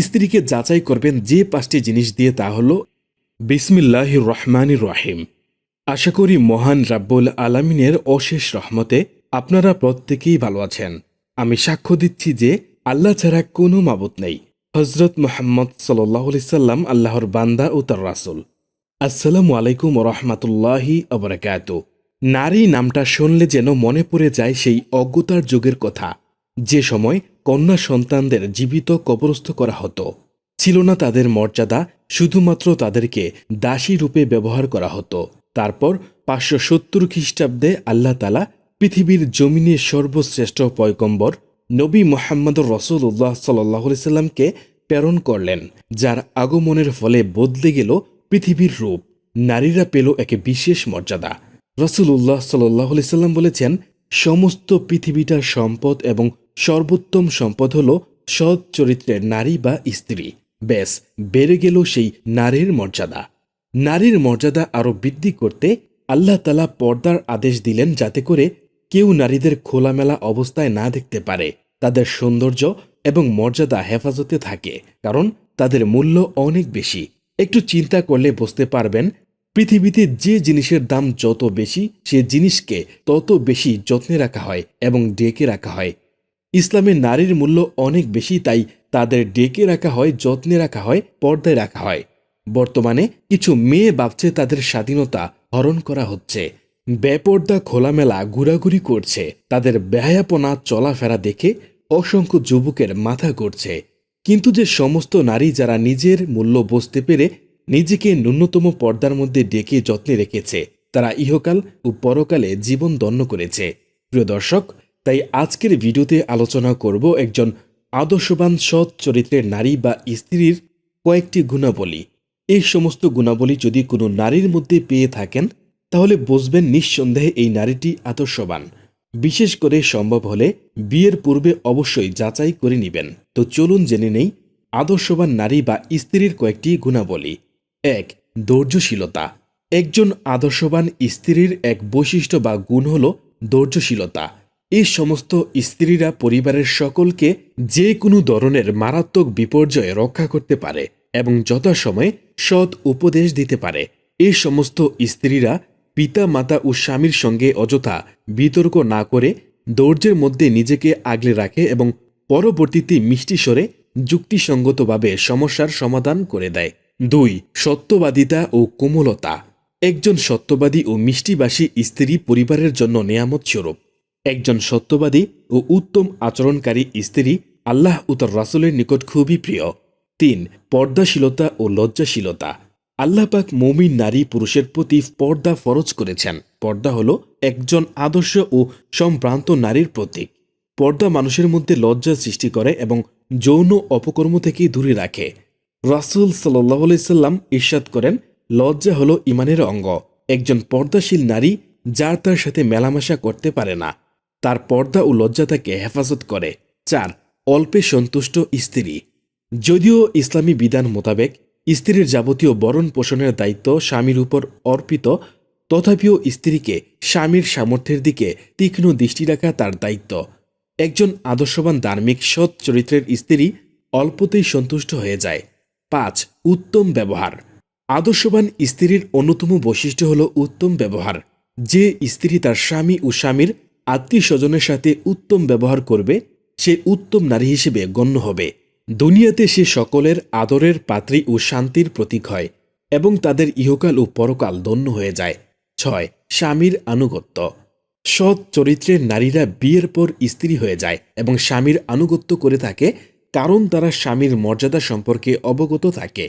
স্ত্রীকে যাচাই করবেন যে পাঁচটি জিনিস দিয়ে তা হল বিসমিল্লাহ রহমান রাহিম। আশা করি মহান রাব্বুল আলামিনের অশেষ রহমতে আপনারা প্রত্যেকেই ভালো আছেন। আমি সাক্ষ্য দিচ্ছি যে আল্লাহ ছাড়া কোনো মাবুত নেই। হজরত মোহাম্মদ সাল্লাহ সাল্লাম আল্লাহর বান্দা ও তার রাসুল। আসসালামু আলাইকুম রহমাতুল্লাহি অবরাকাত নারী নামটা শুনলে যেন মনে পড়ে যায় সেই অজ্ঞতার যুগের কথা। যে সময় কন্যা সন্তানদের জীবিত কবরস্থ করা হতো। ছিল না তাদের মর্যাদা, শুধুমাত্র তাদেরকে দাসী রূপে ব্যবহার করা হতো। তারপর পাঁচশো সত্তর খ্রিস্টাব্দে আল্লাহ তালা পৃথিবীর জমিনের সর্বশ্রেষ্ঠ পয়গম্বর নবী মোহাম্মদ রসুল্লাহ সাল্লাহ সাল্লামকে প্রেরণ করলেন, যার আগমনের ফলে বদলে গেল পৃথিবীর রূপ। নারীরা পেল এক বিশেষ মর্যাদা। রসুল রসুল্লাহ সাল্লাহ সাল্লাম বলেছেন, সমস্ত পৃথিবীটার সম্পদ এবং সর্বোত্তম সম্পদ হল সৎ চরিত্রের নারী বা স্ত্রী। ব্যাস, বেড়ে গেল সেই নারীর মর্যাদা। নারীর মর্যাদা আরও বৃদ্ধি করতে আল্লাহ তালা পর্দার আদেশ দিলেন যাতে করে কেউ নারীদের খোলামেলা অবস্থায় না দেখতে পারে, তাদের সৌন্দর্য এবং মর্যাদা হেফাজতে থাকে, কারণ তাদের মূল্য অনেক বেশি। একটু চিন্তা করলে বুঝতে পারবেন, পৃথিবীতে যে জিনিসের দাম যত বেশি, সে জিনিসকে তত বেশি যত্নে রাখা হয় এবং ডেকে রাখা হয়। ইসলামে নারীর মূল্য অনেক বেশি, তাই তাদের ডেকে রাখা হয়, যত্নে রাখা হয়, পর্দায় রাখা হয়। বর্তমানে কিছু মেয়ে ভাবছে তাদের স্বাধীনতা হরণ করা হচ্ছে। বেপর্দা, খোলামেলা ঘোরাঘুরি করছে। তাদের বেহায়াপনা, চলাফেরা দেখে অসংখ্য যুবকের মাথা করছে কিন্তু যে সমস্ত নারী যারা নিজের মূল্য বুঝতে পেরে নিজেকে ন্যূনতম পর্দার মধ্যে ডেকে যত্নে রেখেছে, তারা ইহকাল ও পরকালে জীবন দন্য করেছে। প্রিয় দর্শক তাই আজকের ভিডিওতে আলোচনা করব একজন আদর্শবান, সৎ চরিত্রের নারী বা স্ত্রীর কয়েকটি গুণাবলী। এই সমস্ত গুণাবলী যদি কোনো নারীর মধ্যে পেয়ে থাকেন, তাহলে বুঝবেন নিঃসন্দেহে এই নারীটি আদর্শবান। বিশেষ করে সম্ভব হলে বিয়ের পূর্বে অবশ্যই যাচাই করে নেবেন। তো চলুন জেনে নেই আদর্শবান নারী বা স্ত্রীর কয়েকটি গুণাবলী। এক, ধৈর্যশীলতা। একজন আদর্শবান স্ত্রীর এক বৈশিষ্ট্য বা গুণ হল ধৈর্যশীলতা। এই সমস্ত স্ত্রীরা পরিবারের সকলকে যে কোনো ধরনের মারাত্মক বিপর্যয়ে রক্ষা করতে পারে এবং যথাসময়ে সৎ উপদেশ দিতে পারে। এই সমস্ত স্ত্রীরা পিতা, মাতা ও স্বামীর সঙ্গে অযথা বিতর্ক না করে ধৈর্যের মধ্যে নিজেকে আগলে রাখে এবং পরবর্তীতে মিষ্টি স্বরে যুক্তিসঙ্গতভাবে সমস্যার সমাধান করে দেয়। দুই, সত্যবাদিতা ও কোমলতা। একজন সত্যবাদী ও মিষ্টিবাসী স্ত্রী পরিবারের জন্য নেয়ামত স্বরূপ একজন সত্যবাদী ও উত্তম আচরণকারী স্ত্রী আল্লাহ উত্তর রাসুলের নিকট খুবই প্রিয়। তিন, পর্দাশীলতা ও লজ্জাশীলতা। আল্লাহ পাক মমিন নারী পুরুষের প্রতি পর্দা ফরজ করেছেন। পর্দা হল একজন আদর্শ ও সম্ভ্রান্ত নারীর প্রতীক। পর্দা মানুষের মধ্যে লজ্জা সৃষ্টি করে এবং যৌন অপকর্ম থেকে দূরে রাখে। রাসুল সাল্লাম ঈর্ষাদ করেন, লজ্জা হল ইমানের অঙ্গ। একজন পর্দাশীল নারী যার তার সাথে মেলামেশা করতে পারে না। তার পর্দা ও লজ্জা তাকে হেফাজত করে। চার, অল্পে সন্তুষ্ট স্ত্রী। যদিও ইসলামী বিধান মোতাবেক স্ত্রীর যাবতীয় বরণ পোষণের দায়িত্ব স্বামীর উপর অর্পিত, তথাপিও স্ত্রীকে স্বামীর সামর্থ্যের দিকে তীক্ষ্ণ দৃষ্টি রাখা তার দায়িত্ব। একজন আদর্শবান ধার্মিক সৎ চরিত্রের স্ত্রী অল্পতেই সন্তুষ্ট হয়ে যায়। পাঁচ, উত্তম ব্যবহার। আদর্শবান স্ত্রীর অন্যতম বৈশিষ্ট্য হল উত্তম ব্যবহার। যে স্ত্রী তার স্বামী ও স্বামীর আত্মীয় স্বজনের সাথে উত্তম ব্যবহার করবে, সে উত্তম নারী হিসেবে গণ্য হবে। দুনিয়াতে সে সকলের আদরের পাত্রী ও শান্তির প্রতীক হয় এবং তাদের ইহকাল ও পরকাল ধন্য হয়ে যায়। ছয়, স্বামীর আনুগত্য। সৎ চরিত্রের নারীরা বিয়ের পর স্ত্রী হয়ে যায় এবং স্বামীর আনুগত্য করে থাকে, কারণ তারা স্বামীর মর্যাদা সম্পর্কে অবগত থাকে।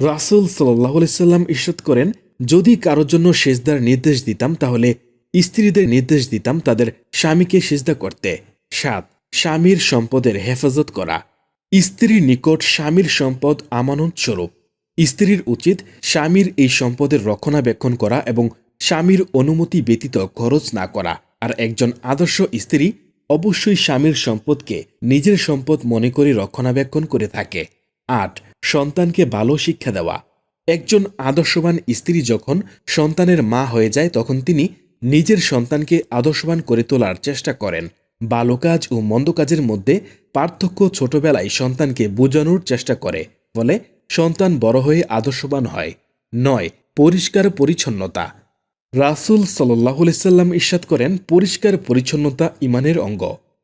রাসুল সাল্লাহ সাল্লাম ইস্যত করেন, যদি কারোর জন্য সেজদার নির্দেশ দিতাম, তাহলে স্ত্রীদের নির্দেশ দিতাম তাদের স্বামীকে সেজদা করতে। সাত, স্বামীর সম্পদের হেফাজত করা। স্ত্রীর নিকট স্বামীর সম্পদ আমানত স্বরূপ। স্ত্রীর উচিত স্বামীর এই সম্পদের রক্ষণাবেক্ষণ করা এবং স্বামীর অনুমতি ব্যতীত খরচ না করা। আর একজন আদর্শ স্ত্রী অবশ্যই স্বামীর সম্পদকে নিজের সম্পদ মনে করে রক্ষণাবেক্ষণ করে থাকে। আট, সন্তানকে ভালো শিক্ষা দেওয়া। একজন আদর্শবান স্ত্রী যখন সন্তানের মা হয়ে যায় তখন তিনি নিজের সন্তানকে আদর্শবান করে তোলার চেষ্টা করেন। ভালো কাজ ও মন্দ কাজের মধ্যে পার্থক্য ছোটবেলায় সন্তানকে বোঝানোর চেষ্টা করে, ফলে সন্তান বড় হয়ে আদর্শবান হয়। নয়, পরিষ্কার পরিচ্ছন্নতা। রাসুল সাল্লাহ সাল্লাম ইস্বাদ করেন, পরিষ্কার পরিচ্ছন্নতা ইমানের অঙ্গ।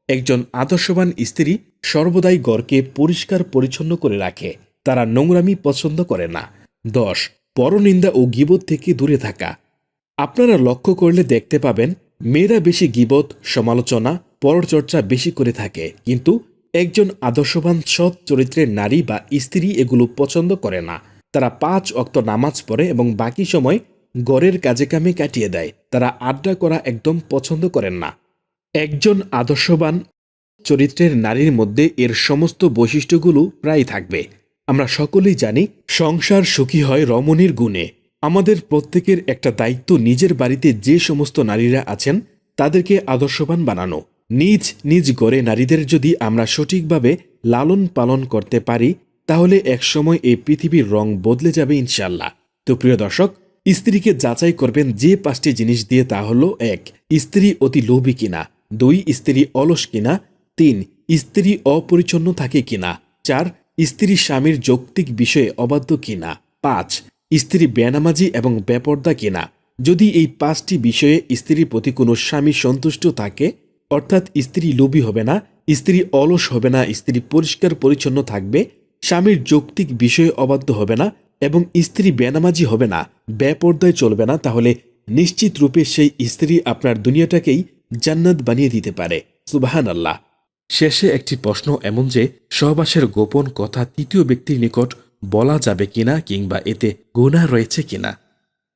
একজন আদর্শবান স্ত্রী সর্বদাই গড়কে পরিষ্কার পরিচ্ছন্ন করে রাখে, তারা নোংরামি পছন্দ করে না। দশ, পরনিন্দা ও গিবত থেকে দূরে থাকা। আপনারা লক্ষ্য করলে দেখতে পাবেন, মেয়েরা বেশি গিবত, সমালোচনা, পরচর্চা বেশি করে থাকে। কিন্তু একজন আদর্শবান সৎ চরিত্রের নারী বা স্ত্রী এগুলো পছন্দ করে না। তারা পাঁচ অক্ত নামাজ পড়ে এবং বাকি সময় গড়ের কাজে কামে কাটিয়ে দেয়। তারা আড্ডা করা একদম পছন্দ করেন না। একজন আদর্শবান চরিত্রের নারীর মধ্যে এর সমস্ত বৈশিষ্ট্যগুলো প্রায় থাকবে। আমরা সকলেই জানি, সংসার সুখী হয় রমণীর গুণে। আমাদের প্রত্যেকের একটা দায়িত্ব নিজের বাড়িতে যে সমস্ত নারীরা আছেন, তাদেরকে আদর্শবান বানানো। নিজ নিজ গড়ে নারীদের যদি আমরা সঠিকভাবে লালন পালন করতে পারি, তাহলে একসময় এই পৃথিবীর রং বদলে যাবে ইনশাল্লাহ তো প্রিয় দর্শক, স্ত্রীকে যাচাই করবেন যে পাঁচটি জিনিস দিয়ে তা হলো এক, স্ত্রী অতি লোভী কিনা। দুই, স্ত্রী অলস কিনা। তিন, স্ত্রী অপরিচ্ছন্ন থাকে কিনা। চার, স্ত্রী স্বামীর যৌক্তিক বিষয়ে অবাধ্য কিনা। পাঁচ স্ত্রী বেনামাজি এবং বেপর্দা কিনা। যদি এই পাঁচটি বিষয়ে স্ত্রীর প্রতি কোনো স্বামী সন্তুষ্ট থাকে, অর্থাৎ স্ত্রী লোভী হবে না, স্ত্রী অলস হবে না, স্ত্রী পরিষ্কার পরিচ্ছন্ন থাকবে, স্বামীর যৌক্তিক বিষয়ে অবাধ্য হবে না এবং স্ত্রী বেনামাজি হবে না, বেপর্দায় চলবে না, তাহলে নিশ্চিত রূপে সেই স্ত্রী আপনার দুনিয়াটাকেই জান্নাত বানিয়ে দিতে পারে। সুবাহান আল্লাহ শেষে একটি প্রশ্ন এমন যে, সহবাসের গোপন কথা তৃতীয় ব্যক্তির নিকট বলা যাবে কিনা কিংবা এতে গুণা রয়েছে কিনা?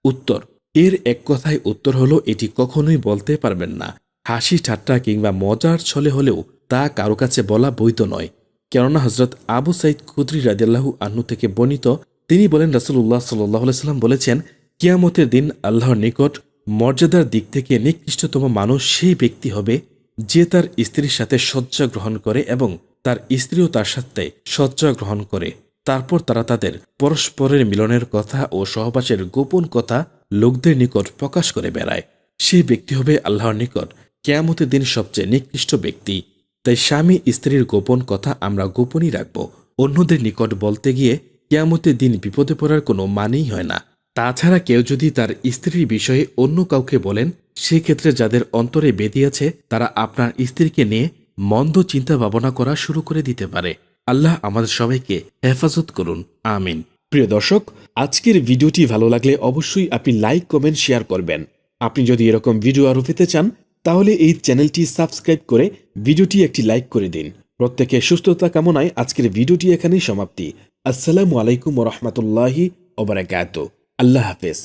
উত্তর, এর এক কথায় উত্তর হলো, এটি কখনোই বলতে পারবেন না। হাসি ঠাট্টা কিংবা মজার ছলে হলেও তা কারও কাছে বলা বৈধ নয়। কেননা হজরত আবু সাইদ খুদ্রি রাজিয়াল্লাহু আহ্ন থেকে বর্ণিত, তিনি বলেন রাসুল্লাহ সাল্লাহ সাল্লাম বলেছেন, কিয়ামতের দিন আল্লাহর নিকট মর্যাদার দিক থেকে নিকৃষ্টতম মানুষ সেই ব্যক্তি হবে, যে তার স্ত্রীর সাথে শয্যা গ্রহণ করে এবং তার স্ত্রীও তার সাথে শয্যা গ্রহণ করে। তারপর তারা তাদের পরস্পরের মিলনের কথা ও সহবাসের গোপন কথা লোকদের নিকট প্রকাশ করে বেড়ায়। সেই ব্যক্তি হবে আল্লাহর নিকট কেয়ামতের দিন সবচেয়ে নিকৃষ্ট ব্যক্তি। তাই স্বামী স্ত্রীর গোপন কথা আমরা গোপনই রাখব। অন্যদের নিকট বলতে গিয়ে কেয়ামতের দিন বিপদে পড়ার কোনো মানেই হয় না। তাছাড়া কেউ যদি তার স্ত্রীর বিষয়ে অন্য কাউকে বলেন, সেক্ষেত্রে যাদের অন্তরে বেদি আছে, তারা আপনার স্ত্রীকে নিয়ে মন্দ চিন্তা ভাবনা করা শুরু করে দিতে পারে। আল্লাহ আমাদের সবাইকে হেফাজত করুন। আমিন। প্রিয় দর্শক, আজকের ভিডিওটি ভালো লাগলে অবশ্যই আপনি লাইক, কমেন্ট, শেয়ার করবেন। আপনি যদি এরকম ভিডিও আরও পেতে চান, তাহলে এই চ্যানেলটি সাবস্ক্রাইব করে ভিডিওটি একটি লাইক করে দিন। প্রত্যেকে সুস্থতা কামনায় আজকের ভিডিওটি এখানেই সমাপ্তি। আসসালামু আলাইকুম রহমতুল্লাহি ওবরাকাত আল্লাহ হাফেজ।